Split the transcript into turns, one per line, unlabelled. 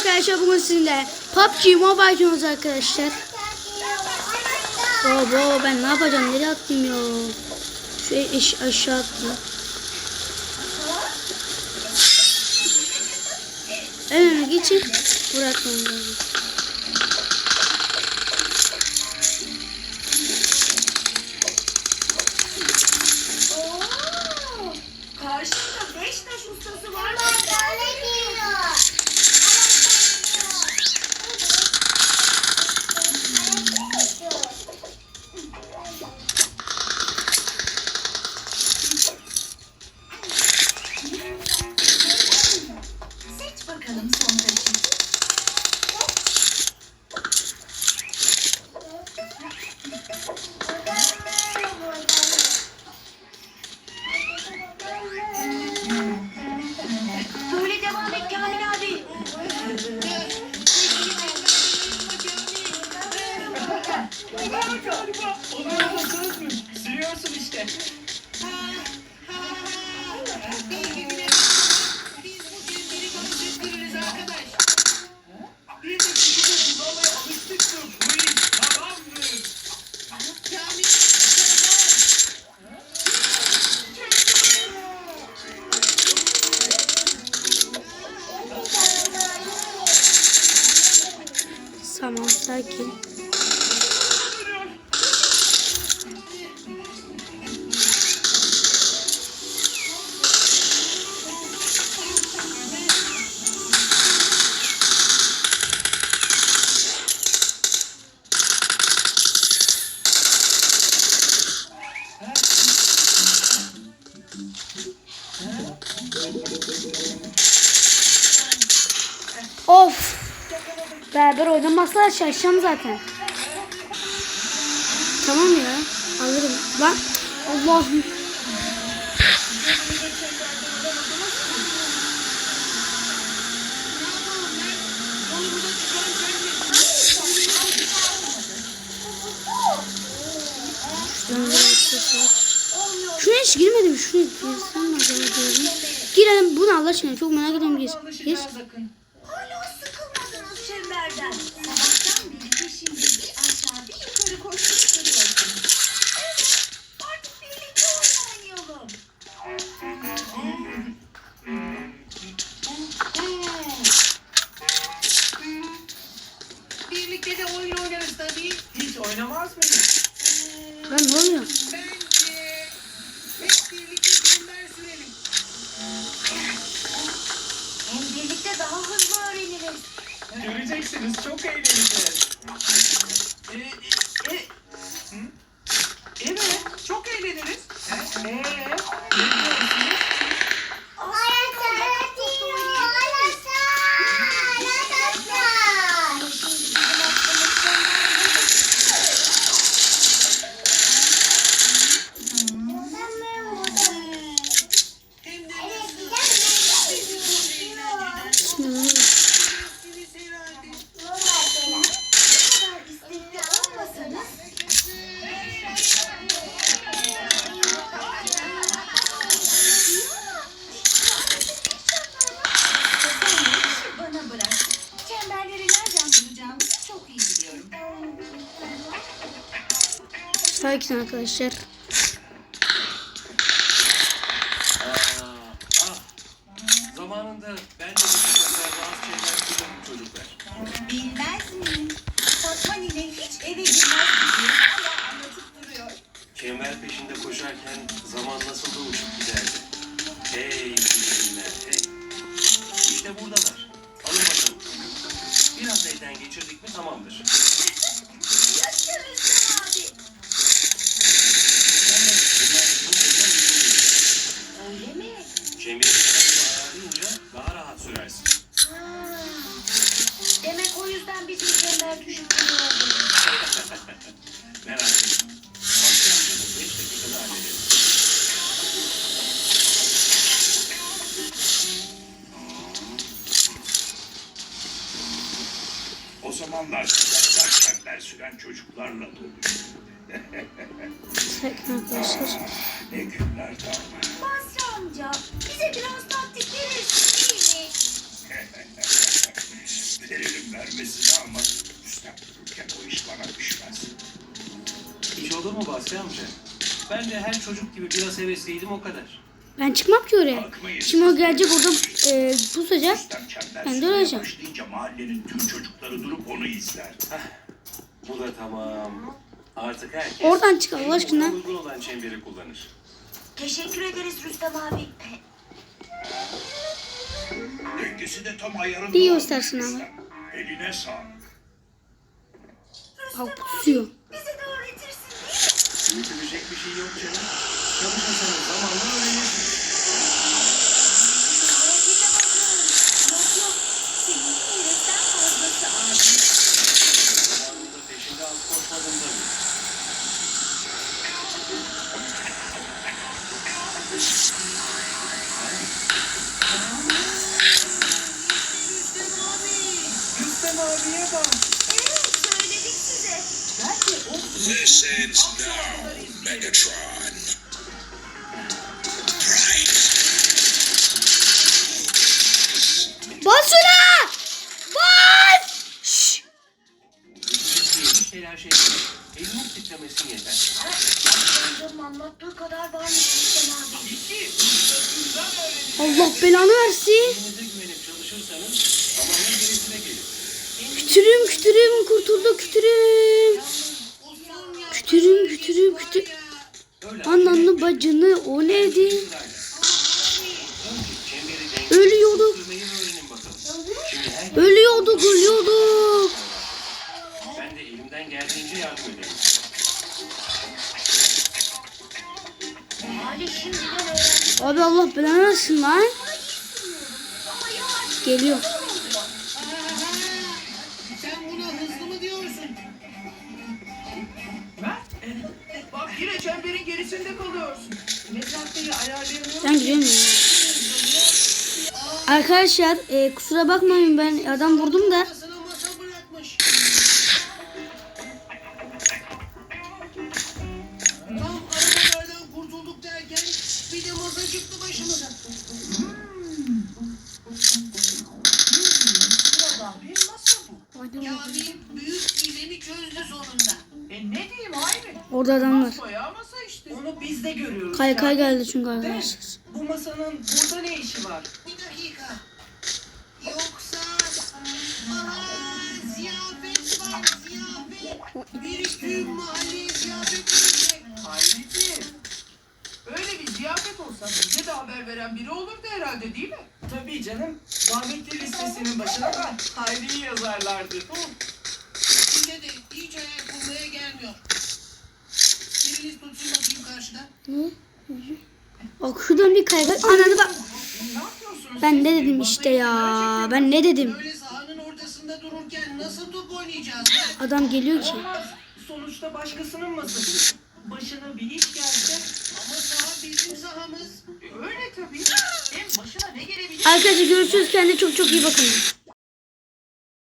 arkadaşlar bugün sizinle PUBG Mobile oynuyoruz arkadaşlar. Baba ben ne yapacağım? Nereye attım ya? Şu eş aşağı attım. Evet geçin. Bırakmam lazım. Tamam sakin. Beraber oynamazlar şaşacağım zaten. Tamam ya. Alırım. Lan. Allah'ım. Şuna hiç girmedim. Şuna girsem acaba diyorum. Girelim. Bunu Allah aşkına çok merak ediyorum. Gir. Gir.
Göreceksiniz çok eğleneceğiz. Ee,
Sakin arkadaşlar.
ah. Zamanında ben de bu çocuklar.
Bilmez miyim? Fatma nine hiç eve girmez gibi hala anlatıp duruyor.
Çember peşinde koşarken zaman nasıl da uçup giderdi. Hey hey. İşte buradalar. Alın bakalım. Biraz elden geçirdik mi tamamdır.
Yaşarız abi.
Yalnız bunlar çok özel bir değil.
Öyle mi?
Çemberi sana göre ayarlayınca daha rahat sürersin.
Bizim çember düşüp duruyordu.
Merak etme.
O zamanlar sokaklar çember süren çocuklarla doluydu.
Sakin arkadaşlar.
Ne günlerdi ama.
Basri amca bize biraz taktik verirsin mi?
düşmesine ama üstten dururken o iş bana düşmez.
Hiç olur mu Basri amca? Ben de her çocuk gibi biraz hevesliydim o kadar.
Ben çıkmam ki oraya. Şimdi o gelecek orada e, pusacak. Ben de öleceğim.
başlayınca mahallenin tüm çocukları durup onu izler.
Bu da tamam. Artık herkes
Oradan çık Allah aşkına.
uygun olan çemberi kullanır.
Teşekkür ederiz Rüstem abi.
Dengesi de tam ayarında.
Bir göstersin ama.
Eline sağlık.
Bak pusuyor.
Bize de öğretirsin değil mi?
Büyütülecek bir şey yok canım. Çalışırsanız zamanla öğrenirsiniz.
Evet söyledik size.
This ends now, Megatron.
Bas şuna! Bas! Şşş!
Titremesin yeter.
Anlattığı kadar varmış Rüstem abi.
Allah belanı versin. Kütürüm kütürüm kurtuldu kütürüm. Kütürüm kütürüm kütür. Ananı bacını o neydi? Ölüyorduk. Ölüyorduk ölüyorduk.
Ben de elimden geldiğince yardım ederim.
Ali şimdiden öğrendi.
Abi Allah belanı versin lan. Geliyor.
Gerisinde kalıyorsun. Mesafeyi ayarlayamıyorum.
Ben gidiyorum ya. Arkadaşlar e, kusura bakmayın ben adam vurdum da.
E?
Orada adam var.
De görüyoruz.
Kaykay geldi çünkü arkadaşlar.
Bu masanın burada ne işi var?
Bir dakika. Yoksa... Aha ziyafet var ziyafet. Bir tüm mahalleye ziyafet verecek.
Öyle bir ziyafet olsa bize de haber veren biri olurdu herhalde değil mi? Tabii canım. Davetli listesinin başına da Hayri'yi yazarlardı.
Size de hiç ayak bulmaya gelmiyor. Biriniz tutsun bakayım karşıda.
Bak şuradan bir kaykay. Ananı bak. Ben ne dedim işte ya. Ben ne dedim?
Böyle sahanın ortasında dururken nasıl top oynayacağız?
Adam geliyor ki.
Olmaz. Sonuçta başkasının masası. Başına bir iş gelse
Ama saha bizim sahamız.
öyle tabii. Hem başına ne gelebilir?
Arkadaşlar görüşürüz. Kendine çok çok iyi bakın.